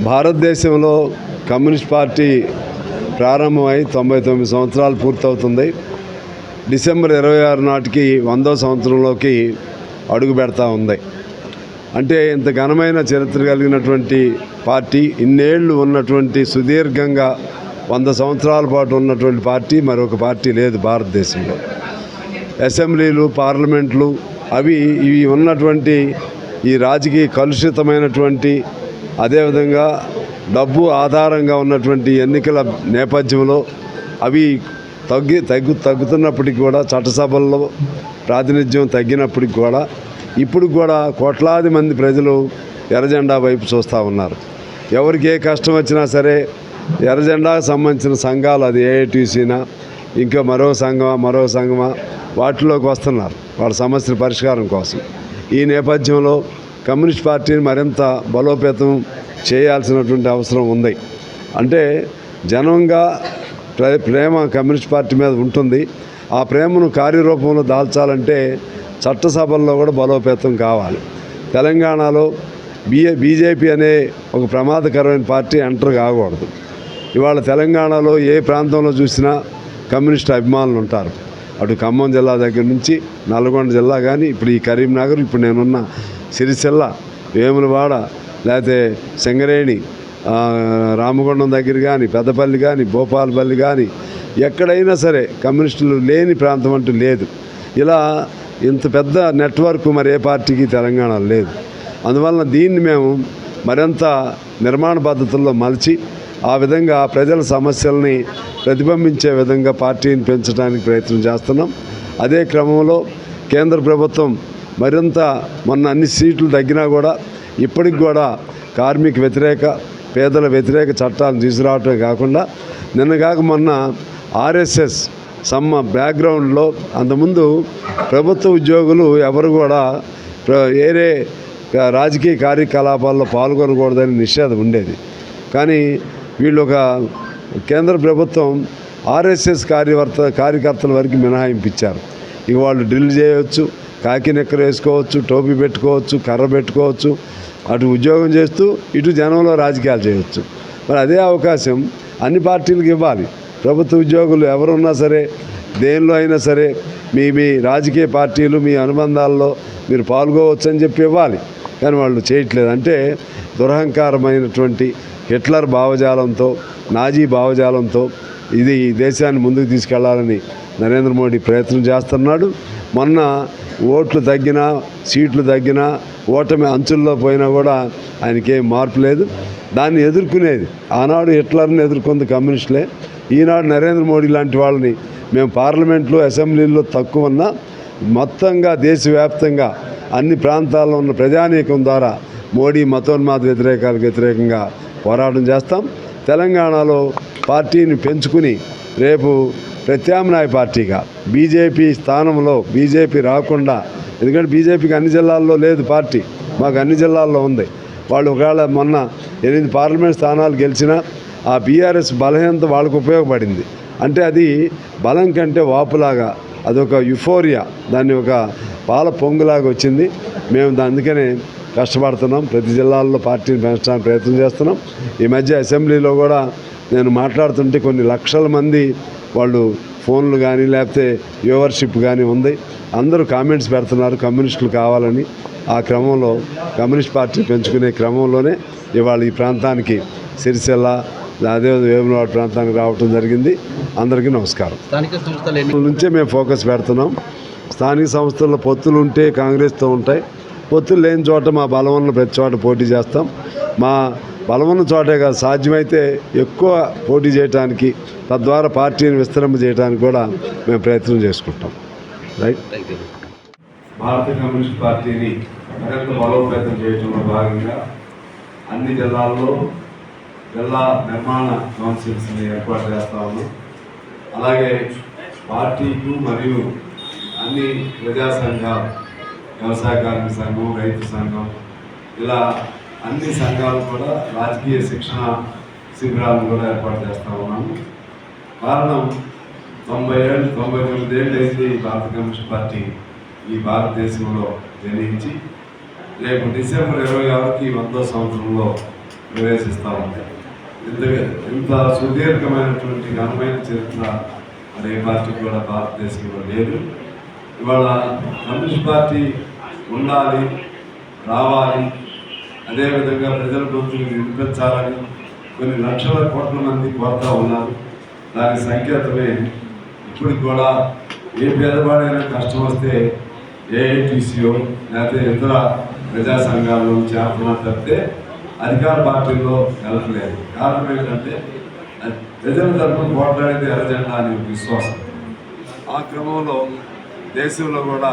భారతదేశంలో communist party ప్రారంభమై తొంభై తొమ్మిది సంవత్సరాలు పూర్తవుతుంది. డిసెంబర్ ఇరవై ఆరు నాటికి వందో సంవత్సరంలోకి అడుగు పెడతా ఉంది. అంటే ఇంత ఘనమైన చరిత్ర కలిగినటువంటి పార్టీ ఇన్నేళ్ళు ఉన్నటువంటి సుదీర్ఘంగా వంద సంవత్సరాల పాటు ఉన్నటువంటి పార్టీ మరొక పార్టీ లేదు భారతదేశంలో. అసెంబ్లీలు పార్లమెంట్లు అవి ఇవి ఉన్నటువంటి ఈ రాజకీయ కలుషితమైనటువంటి అదేవిధంగా డబ్బు ఆధారంగా ఉన్నటువంటి ఎన్నికల నేపథ్యంలో అవి తగ్గి తగ్గు తగ్గుతున్నప్పటికి కూడా చట్టసభల్లో ప్రాతినిధ్యం తగ్గినప్పటికి కూడా ఇప్పుడు కూడా కోట్లాది మంది ప్రజలు ఎర్రజెండా వైపు చూస్తూ ఉన్నారు. ఎవరికి ఏ కష్టం వచ్చినా సరే ఎర్రజెండాకు సంబంధించిన సంఘాలు అది ఏఐటీసీనా ఇంకా మరో సంఘమా మరో సంఘమా వాటిలోకి వస్తున్నారు. వాళ్ళ సమస్యల పరిష్కారం కోసం. ఈ నేపథ్యంలో కమ్యూనిస్ట్ పార్టీని మరింత బలోపేతం చేయాల్సినటువంటి అవసరం ఉంది. అంటే జనంగా ప్రేమ కమ్యూనిస్ట్ పార్టీ మీద ఉంటుంది. ఆ ప్రేమను కార్యరూపంలో దాల్చాలంటే చట్టసభల్లో కూడా బలోపేతం కావాలి. తెలంగాణలో బిఏ బీజేపీ అనే ఒక ప్రమాదకరమైన పార్టీ ఎంటర్ కాకూడదు. ఇవాళ తెలంగాణలో ఏ ప్రాంతంలో చూసినా కమ్యూనిస్ట్ అభిమానులు ఉంటారు. అటు ఖమ్మం జిల్లా దగ్గర నుంచి నల్గొండ జిల్లా కానీ ఇప్పుడు ఈ కరీంనగర్ ఇప్పుడు నేనున్న సిరిసిల్ల వేములవాడ లేకపోతే సింగరేణి రామగుండం దగ్గర కానీ పెద్దపల్లి కానీ భూపాలపల్లి కానీ ఎక్కడైనా సరే కమ్యూనిస్టులు లేని ప్రాంతం అంటూ లేదు. ఇలా ఇంత పెద్ద నెట్వర్క్ మరి ఏ పార్టీకి తెలంగాణలో లేదు. అందువలన దీన్ని మేము మరింత నిర్మాణ పద్ధతుల్లో మలిచి ఆ విధంగా ప్రజల సమస్యల్ని ప్రతిబింబించే విధంగా పార్టీని పెంచడానికి ప్రయత్నం చేస్తున్నాం. అదే క్రమంలో కేంద్ర ప్రభుత్వం మరింత మొన్న అన్ని సీట్లు తగ్గినా కూడా ఇప్పటికి కూడా కార్మిక వ్యతిరేక పేదల వ్యతిరేక చట్టాలను తీసుకురావటమే కాకుండా నిన్న కాక మొన్న ఆర్ఎస్ఎస్ సమ్మ బ్యాక్గ్రౌండ్లో అంతకుముందు ప్రభుత్వ ఉద్యోగులు ఎవరు కూడా వేరే రాజకీయ కార్యకలాపాల్లో పాల్గొనకూడదని నిషేధం ఉండేది. కానీ వీళ్ళు ఒక కేంద్ర ప్రభుత్వం ఆర్ఎస్ఎస్ కార్యవర్త కార్యకర్తల వరకు మినహాయింపు ఇచ్చారు. ఇక వాళ్ళు డ్రిల్ చేయవచ్చు కాకి నెక్కర వేసుకోవచ్చు టోపీ పెట్టుకోవచ్చు కర్ర పెట్టుకోవచ్చు. అటు ఉద్యోగం చేస్తూ ఇటు జనంలో రాజకీయాలు చేయవచ్చు మరి అదే అవకాశం అన్ని పార్టీలకు ఇవ్వాలి. ప్రభుత్వ ఉద్యోగులు ఎవరున్నా సరే దేనిలో అయినా సరే మీ మీ రాజకీయ పార్టీలు మీ అనుబంధాల్లో మీరు పాల్గొవచ్చు అని చెప్పి ఇవ్వాలి. కానీ వాళ్ళు చేయట్లేదు. అంటే దురహంకారమైనటువంటి హిట్లర్ భావజాలంతో నాజీ భావజాలంతో ఇది ఈ దేశాన్ని ముందుకు తీసుకెళ్ళాలని నరేంద్ర మోడీ ప్రయత్నం చేస్తున్నాడు. మొన్న ఓట్లు తగ్గినా సీట్లు తగ్గినా ఓటమి అంచుల్లో పోయినా కూడా ఆయనకేం మార్పు లేదు. దాన్ని ఎదుర్కొనేది ఆనాడు హిట్లర్ని ఎదుర్కొంది కమ్యూనిస్టులే. ఈనాడు నరేంద్ర మోడీ లాంటి వాళ్ళని మేము పార్లమెంట్లో అసెంబ్లీలో తక్కువ ఉన్నా మొత్తంగా దేశవ్యాప్తంగా అన్ని ప్రాంతాల్లో ఉన్న ప్రజానీకం ద్వారా మోడీ మతోన్మాద వ్యతిరేకాలకు వ్యతిరేకంగా పోరాటం చేస్తాం. తెలంగాణలో పార్టీని పెంచుకుని రేపు ప్రత్యామ్నాయ పార్టీగా. బీజేపీ స్థానంలో బీజేపీ రాకుండా ఎందుకంటే బీజేపీకి అన్ని జిల్లాల్లో లేదు పార్టీ మాకు అన్ని జిల్లాల్లో ఉంది. వాళ్ళు ఒకవేళ మొన్న ఎనిమిది పార్లమెంట్ స్థానాలు గెలిచినా ఆ బీఆర్ఎస్ బలహీనత వాళ్ళకు ఉపయోగపడింది. అంటే అది బలం కంటే వాపులాగా అదొక యుఫోరియా దాన్ని ఒక పాల పొంగులాగా వచ్చింది. మేము అందుకనే కష్టపడుతున్నాం. ప్రతి జిల్లాల్లో పార్టీని పెంచడానికి ప్రయత్నం చేస్తున్నాం. ఈ మధ్య అసెంబ్లీలో కూడా నేను మాట్లాడుతుంటే కొన్ని లక్షల మంది వాళ్ళు ఫోన్లు కానీ లేకపోతే వ్యూవర్షిప్ కానీ ఉంది. అందరూ కామెంట్స్ పెడుతున్నారు కమ్యూనిస్టులు కావాలని. ఆ క్రమంలో కమ్యూనిస్ట్ పార్టీ పెంచుకునే క్రమంలోనే ఇవాళ ఈ ప్రాంతానికి సిరిసిల్ల అదే వేములవాడ ప్రాంతానికి రావటం జరిగింది. అందరికీ నమస్కారం. స్థానిక సంస్థలు నుంచే మేము ఫోకస్ పెడుతున్నాం. స్థానిక సంస్థల్లో పొత్తులు ఉంటే కాంగ్రెస్తో ఉంటాయి. పొత్తులు లేని చోట మా బలం ఉన్న ప్రతి చోట పోటీ చేస్తాం. మా బలం ఉన్న చోటే కాదు సాధ్యమైతే ఎక్కువ పోటీ చేయడానికి తద్వారా పార్టీని విస్తరింప చేయడానికి కూడా మేము ప్రయత్నం చేసుకుంటాం. రైట్ భారతీయ కమ్యూనిస్ట్ పార్టీని మరింత బలోపేతం చేయడంలో భాగంగా అన్ని జిల్లాల్లో జిల్లా నిర్మాణ కౌన్సిల్స్ని ఏర్పాటు చేస్తా ఉన్నాం. అలాగే పార్టీకు మరియు అన్ని ప్రజా సంఘాలు వ్యవసాయ కార్మిక సంఘం రైతు సంఘం ఇలా అన్ని సంఘాలు కూడా రాజకీయ శిక్షణ శిబిరాలను కూడా ఏర్పాటు చేస్తా ఉన్నాము. కారణం తొంభై ఏళ్ళు తొంభై తొమ్మిది ఏళ్ళు అయింది ఈ భారత కమ్యూనిస్ట్ పార్టీ ఈ భారతదేశంలో జనించి రేపు డిసెంబర్ ఇరవై ఆరుకి వందో సంవత్సరంలో ప్రవేశిస్తూ ఉంది. ఇంత ఇంత సుదీర్ఘమైనటువంటి ఘనమైన చరిత్ర మరి ఏ పార్టీ కూడా భారతదేశంలో లేదు. ఇవాళ కమ్యూనిస్ట్ పార్టీ ఉండాలి రావాలి. అదేవిధంగా ప్రజల గొంతులు వినిపించాలని కొన్ని లక్షల కోట్ల మంది కోరుతా ఉన్నారు. దాని సంకేతమే ఇప్పుడు కూడా ఏ పేదవాడైనా కష్టం వస్తే ఏఐటీసీఓ లేకపోతే ఇతర ప్రజా సంఘాల్లో చేరుతున్నా తప్పితే అధికార పార్టీల్లో వెళ్ళట్లేదు. కారణం ఏంటంటే ప్రజల తరఫున పోట్లాడేది ఎర్రజెండా అనే విశ్వాసం. ఆ క్రమంలో దేశంలో కూడా.